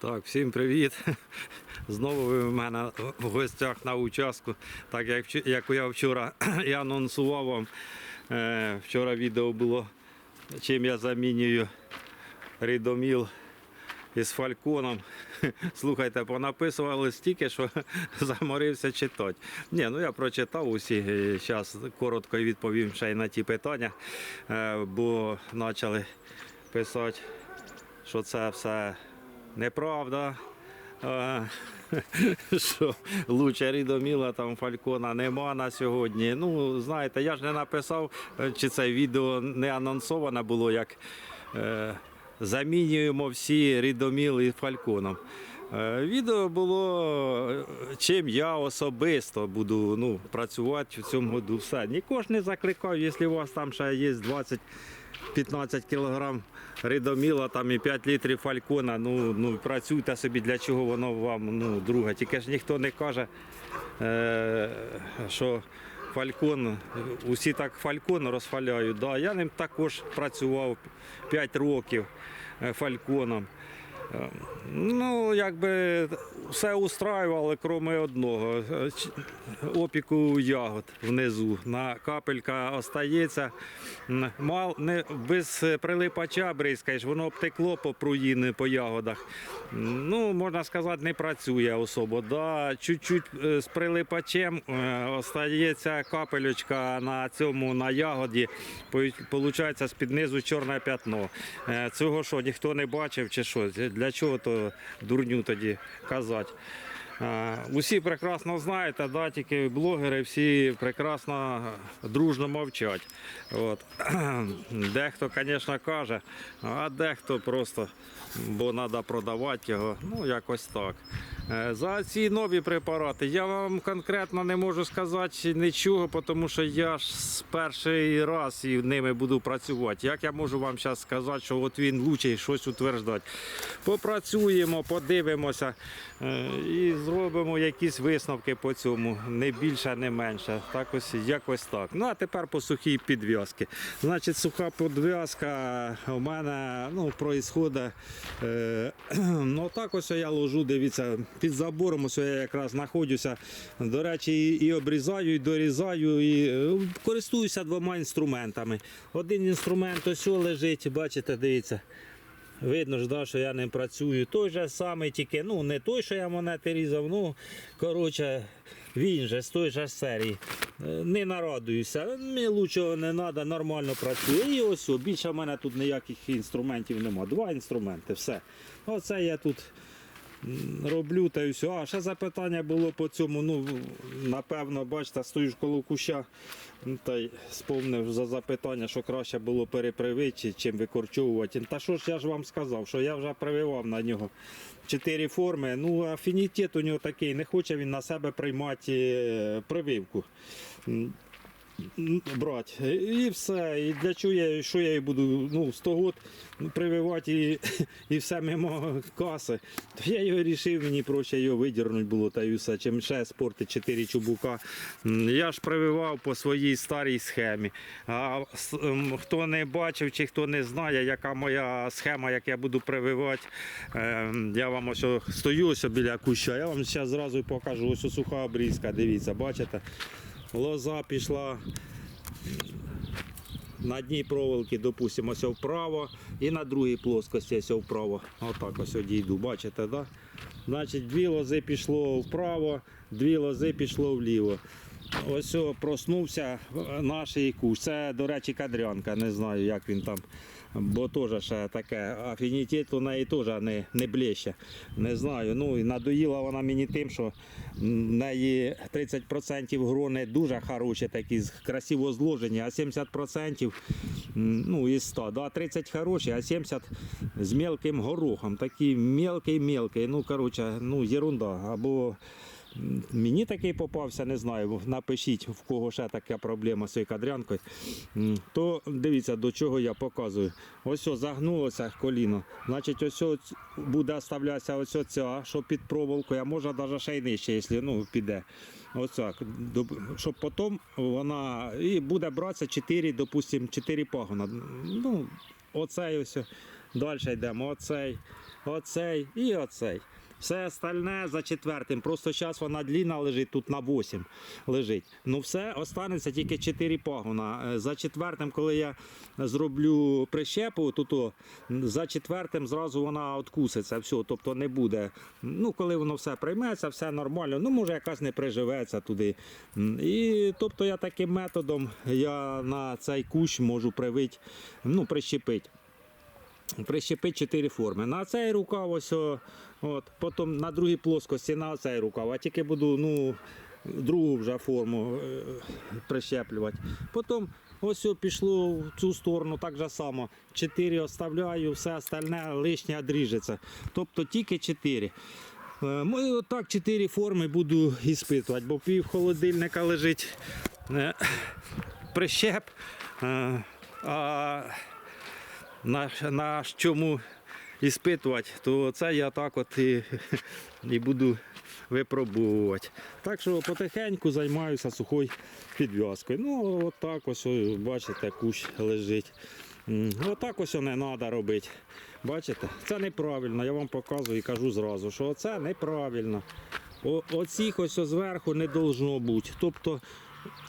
Так, всім привіт. Знову ви в мене в гостях на участку. Так як, як я вчора і анонсував вам, е, вчора відео було, чим я замінюю рідоміл із фальконом. Слухайте, понаписували стільки, що заморився читати. Ні, ну я прочитав усі. Зараз коротко відповім ще й на ті питання, е, бо почали писати, що це все неправда. Що луча рідоміла там фалькона нема на сьогодні. Ну, знаєте, я ж не написав, е, чи це відео не анонсоване було, як е, замінюємо всі рідоміли фальконом. Е, Відео було, е, чим я особисто буду ну, працювати в цьому году. Нікого ж не закликаю, якщо у вас там ще є 20 15 кг ридоміла там і 5 літрів фалькона. Ну, ну працюйте собі, для чого воно вам ну, друге. Тільки ж ніхто не каже, е, що фалькон, усі так фалькон розфаляють. Да, я ним також працював 5 років е, фальконом. Е, Ну, якби все устраювало, крім одного. Е, Опіку ягод внизу. На капелька остається. Мал, не, без прилипача бризкаєш, воно обтекло по пруїни, по ягодах. Ну, можна сказати, не працює особо. Да, чуть-чуть е, з прилипачем е, остається капелючка на цьому на ягоді. Получається з-під низу чорне п'ятно. Цього що ніхто не бачив чи що? Для чого то дурню тоді казати? Е, Усі прекрасно знаєте, да, тільки блогери всі прекрасно дружно мовчать. От. Дехто, звісно, каже, а дехто просто, бо треба продавати його. Ну, якось так. Е, За ці нові препарати я вам конкретно не можу сказати нічого, тому що я ж з перший раз і ними буду працювати. Як я можу вам зараз сказати, що от він лучший щось утверждати? Попрацюємо, подивимося е, і зробимо якісь висновки по цьому. Не більше, не менше. Так ось якось так. Ну а тепер по сухій підв'язки. Значить, суха підв'язка у мене ну, проїсходить. Е, ну так ось я ложу, дивіться, під забором ось я якраз знаходжуся. До речі, і, і обрізаю, і дорізаю, і е, користуюся двома інструментами. Один інструмент ось лежить, бачите, дивіться. Видно ж, да, що я не працюю. Той же самий, тільки ну не той, що я монети різав, ну коротше, він же з той же серії. Е, Не нарадуюся. Мені лучшого не треба, нормально працює. І ось, більше в мене тут ніяких інструментів нема. Два інструменти, все. Оце я тут роблю та й все. А ще запитання було по цьому. Ну, напевно, бачите, стоїш коло куща. ну, Та й сповнив за запитання, що краще було перепривити, чим викорчовувати. Та що ж я ж вам сказав, що я вже прививав на нього чотири форми. Ну, афінітет у нього такий, не хоче він на себе приймати е, прививку. Брати. І все. І для чого я, що я її буду ну, 100 год прививати і, і все мимо каси. То я його вирішив, мені проще його видірнути було та й все. Чим ще спорти 4 чубука. Я ж прививав по своїй старій схемі. А хто не бачив чи хто не знає, яка моя схема, як я буду прививати, е, я вам ось стою ось біля куща. Я вам зараз зразу покажу. Ось суха обрізка. Дивіться, бачите? Лоза пішла на дні проволоки, допустимо, ось вправо і на другій плоскості ось вправо. Отак ось одійду, бачите, да? Значить, дві лози пішло вправо, дві лози пішло вліво. Ось проснувся е, наш кущ. Це, до речі, кадрянка, не знаю, як він там. Бо теж ще таке афінітет у неї теж не, не блеще. Не знаю. Ну і надоїла вона мені тим, що в неї 30% грони дуже хороші, такі красиво зложені, а 70% м, ну, із 100. Да, 30 хороші, а 70 з мелким горохом. Такий мелкий-мелкий. Ну, коротше, ну, ерунда. Або Мені такий попався, не знаю. Напишіть, в кого ще така проблема з кадрянкою. То дивіться, до чого я показую. Ось о, загнулося коліно. Значить, ось о буде оставлятися ось ця, що під проволокою, а може навіть ще й нижче, якщо ну, піде. Ось так. Щоб потім вона і буде братися 4, допустимо, 4 пагона. Ну, оцей ось. Далі йдемо. Оцей. оцей і оцей. Все остальне за четвертим. Просто зараз вона длінна лежить, тут на 8 лежить. Ну все, останеться тільки 4 пагона. Е, За четвертим, коли я зроблю прищепу, то, то за четвертим зразу вона откуситься. Все, тобто не буде. Ну, коли воно все прийметься, все нормально. Ну, може, якась не приживеться туди. І тобто я таким методом я на цей кущ можу привити, ну, прищепити прищепити чотири форми. На цей рукав ось, от, потім на другій плоскості на цей рукав, а тільки буду ну, другу вже форму е, прищеплювати. Потім ось пішло в цю сторону так же само. Чотири оставляю, все остальне лишнє відріжеться. Тобто тільки чотири. Е, Ми отак чотири форми буду іспитувати, бо пів холодильника лежить е, прищеп. е, А на, на чому іспитувати, то це я так от і, і буду випробовувати. Так що потихеньку займаюся сухою підв'язкою. Ну, от так ось, бачите, кущ лежить. Отак ось не треба робити. Бачите, це неправильно. Я вам показую і кажу зразу, що це неправильно. О, оцих ось зверху не должно бути. Тобто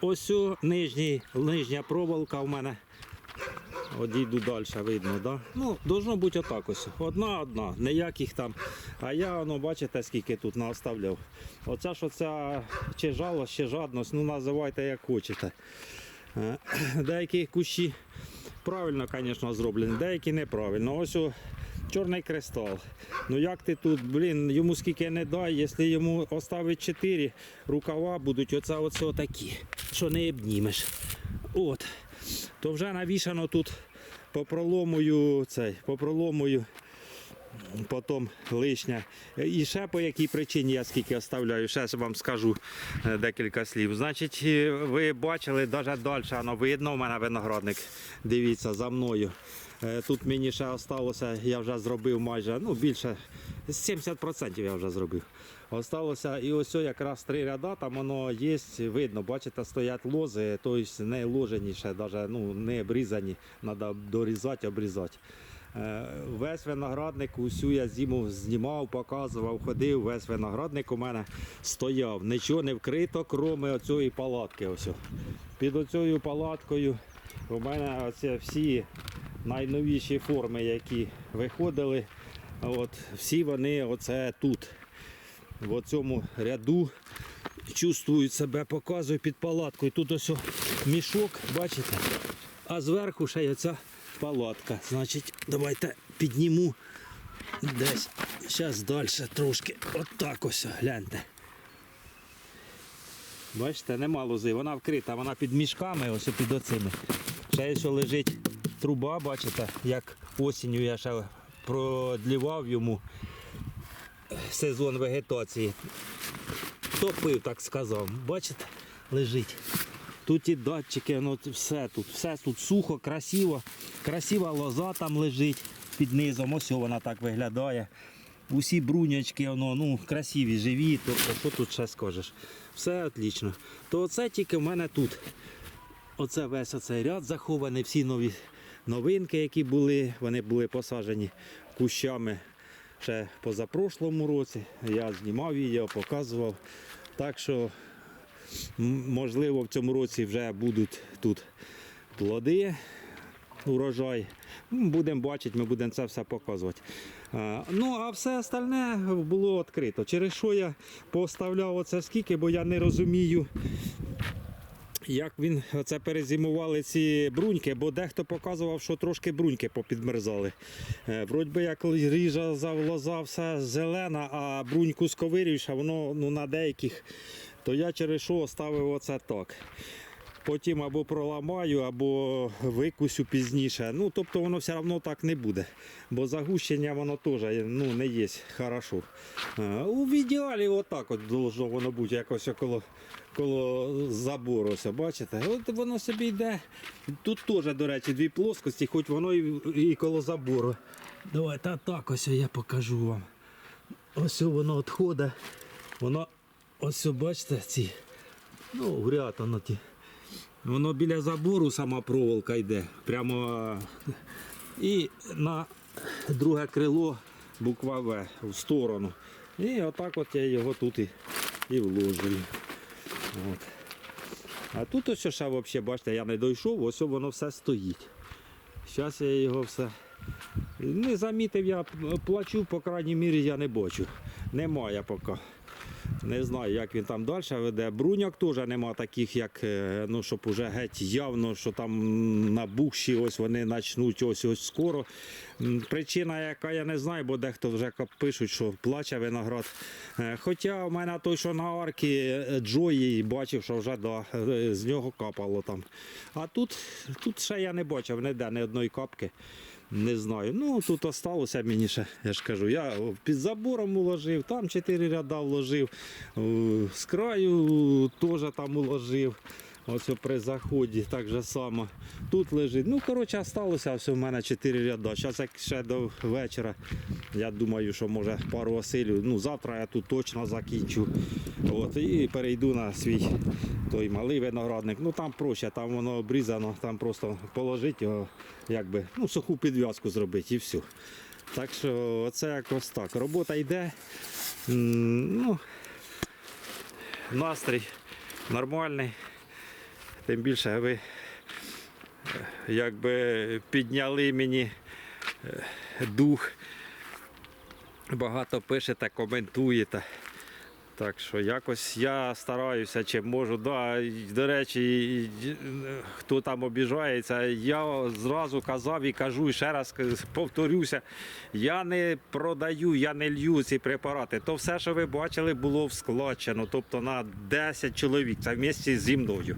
ось нижній, нижня проволока в мене Одійду далі, видно, да? Ну, должно бути отак ось. Одна одна, ніяких там. А я, воно, бачите, скільки тут наоставляв. Оця ж оця чи жалость, чи жадність, ну називайте як хочете. Е, Деякі кущі правильно, звісно, зроблені, деякі неправильно. Ось о, чорний кристал. Ну як ти тут, блін, йому скільки не дай, якщо йому оставить 4 рукава, будуть оце оце такі, що не обнімеш. От то вже навішано тут попроломую цей, попроломую потім лишня. І ще по якій причині я скільки оставляю, ще вам скажу е, декілька слів. Значить, е, ви бачили навіть далі, воно видно, у мене виноградник. Дивіться за мною. Е, Тут мені ще осталося, я вже зробив майже ну, більше 70% я вже зробив. Осталося і ось якраз три ряда, там воно є, видно, бачите, стоять лози, тобто не ложені ще, навіть, ну, не обрізані, треба дорізати, обрізати. Е, Весь виноградник, усю я зиму знімав, показував, ходив, весь виноградник у мене стояв. Нічого не вкрито, крім оцієї палатки. Ось. Під оцією палаткою у мене оце всі найновіші форми, які виходили. От, всі вони оце тут, в цьому ряду. Чувствують себе, показують під палаткою. Тут ось мішок, бачите? А зверху ще й оця палатка. Значить, давайте підніму десь. Зараз далі трошки. Отак ось, гляньте. Бачите, нема лози, вона вкрита, вона під мішками, ось під оцими. Ще ось лежить труба, бачите, як осінню я ще продлівав йому сезон вегетації. Топив, так сказав. Бачите, лежить. Тут і датчики, тут все тут, все тут сухо, красиво. Красива лоза там лежить під низом. Ось вона так виглядає. Усі брунячки, воно, ну, красиві, живі, тобто, що тут ще скажеш. Все отлично. То оце тільки в мене тут. Оце весь оцей ряд захований, всі нові новинки, які були, вони були посаджені кущами ще позапрошлому році. Я знімав відео, показував. Так що, можливо, в цьому році вже будуть тут плоди, урожай. Будемо бачити, ми будемо це все показувати. Ну, а все остальне було відкрито. Через що я поставляв оце скільки, бо я не розумію, як він оце перезимували ці бруньки, бо дехто показував, що трошки бруньки попідмерзали. Е, Вроді би як ріжа лоза все зелена, а бруньку сковирюєш, а воно ну, на деяких, то я через що ставив оце так. Потім або проламаю, або викусю пізніше. Ну, тобто воно все одно так не буде. Бо загущення воно теж ну, не є хорошо. Е, в ідеалі отак от должно воно бути якось около, коло забору. Ось, бачите? От воно собі йде. Тут теж, до речі, дві плоскості, хоч воно і, і коло забору. Давайте так ось я покажу вам. Ось воно відходить. Воно ось бачите ці. Ну, в ряд воно ті. Воно біля забору сама проволока йде. Прямо. І на друге крило буква В в сторону. І отак от я його тут і, і вложую. От. А тут ось ще взагалі, бачите, я не дійшов, ось воно все стоїть. Зараз я його все. Не замітив, я плачу, по крайній мірі я не бачу. Немає поки. Не знаю, як він там далі веде. Бруняк теж нема таких, як, е, ну, щоб уже геть явно, що там набухші, ось вони почнуть ось ось скоро. Причина, яка я не знаю, бо дехто вже пишуть, що плаче виноград. Е, Хоча в мене той, що на арки е, Джої, бачив, що вже да, з нього капало там. А тут, тут ще я не бачив ніде ні одної капки. Не знаю. Ну тут осталося мені ще, я ж кажу, я під забором уложив, там чотири ряда вложив, о, з краю теж там уложив. Ось при заході так же само. Тут лежить. Ну, коротше, осталося все в мене 4 ряда. Зараз як ще до вечора. Я думаю, що може пару осилів. Ну, завтра я тут точно закінчу. От, і перейду на свій той малий виноградник. Ну там проще, там воно обрізано, там просто положити його, якби, ну, суху підв'язку зробити і все. Так що це якось так. Робота йде. Ну, настрій нормальний. Тим більше ви е, якби підняли мені е, дух. Багато пишете, коментуєте. Так що якось я стараюся, чим можу. Да, до речі, хто там обіжається, я зразу казав і кажу, ще раз повторюся, я не продаю, я не лью ці препарати. То все, що ви бачили, було складчено, тобто на 10 чоловік. Це в місті зі мною.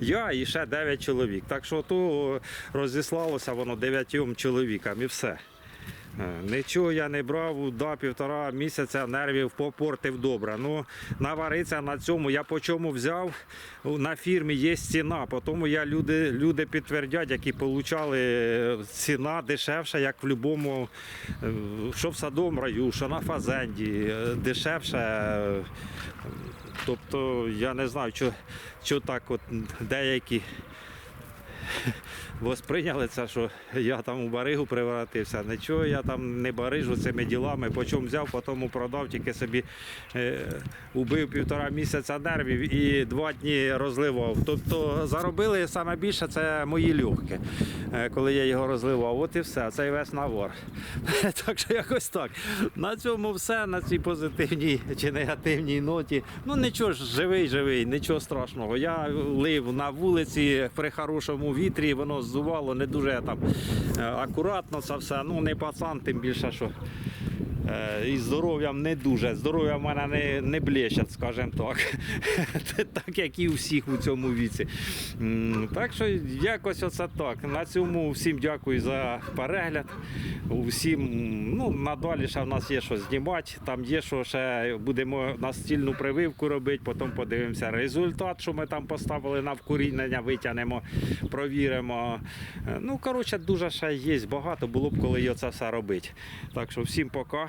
Я і ще 9 чоловік. Так що то розіслалося воно 9 чоловікам і все. Е, Нічого я не брав, да, півтора місяця нервів попортив добре. Ну, навариться на цьому. Я по чому взяв, на фірмі є ціна. Тому я люди, люди підтвердять, які отримали е, ціна дешевша, як в будь-якому, е, що в садовому раю, що на фазенді, дешевше. Тобто я не знаю, що, що так от деякі восприйняли це, що я там у баригу превратився. Нічого я там не барижу цими ділами. По чому взяв, потім продав, тільки собі е, убив півтора місяця нервів і два дні розливав. Тобто заробили саме більше це мої легкі, е, коли я його розливав. От і все, це весь навар. Так що якось так. На цьому все, на цій позитивній чи негативній ноті. Ну нічого ж, живий, живий, нічого страшного. Я лив на вулиці при хорошому вітрі, воно зувало не дуже там е, акуратно це все. Ну не пацан, тим більше, що і здоров'ям не дуже. Здоров'я в мене не, не блещать, скажімо так. так як і у всіх у цьому віці. Так що якось оце так. На цьому всім дякую за перегляд. Усім, ну, надалі ще в нас є що знімати. Там є, що ще будемо настільну прививку робити, потім подивимося результат, що ми там поставили на вкорінення, витягнемо, провіримо. Е, Ну, коротше, дуже ще є багато, було б коли це все робити. Так що всім пока,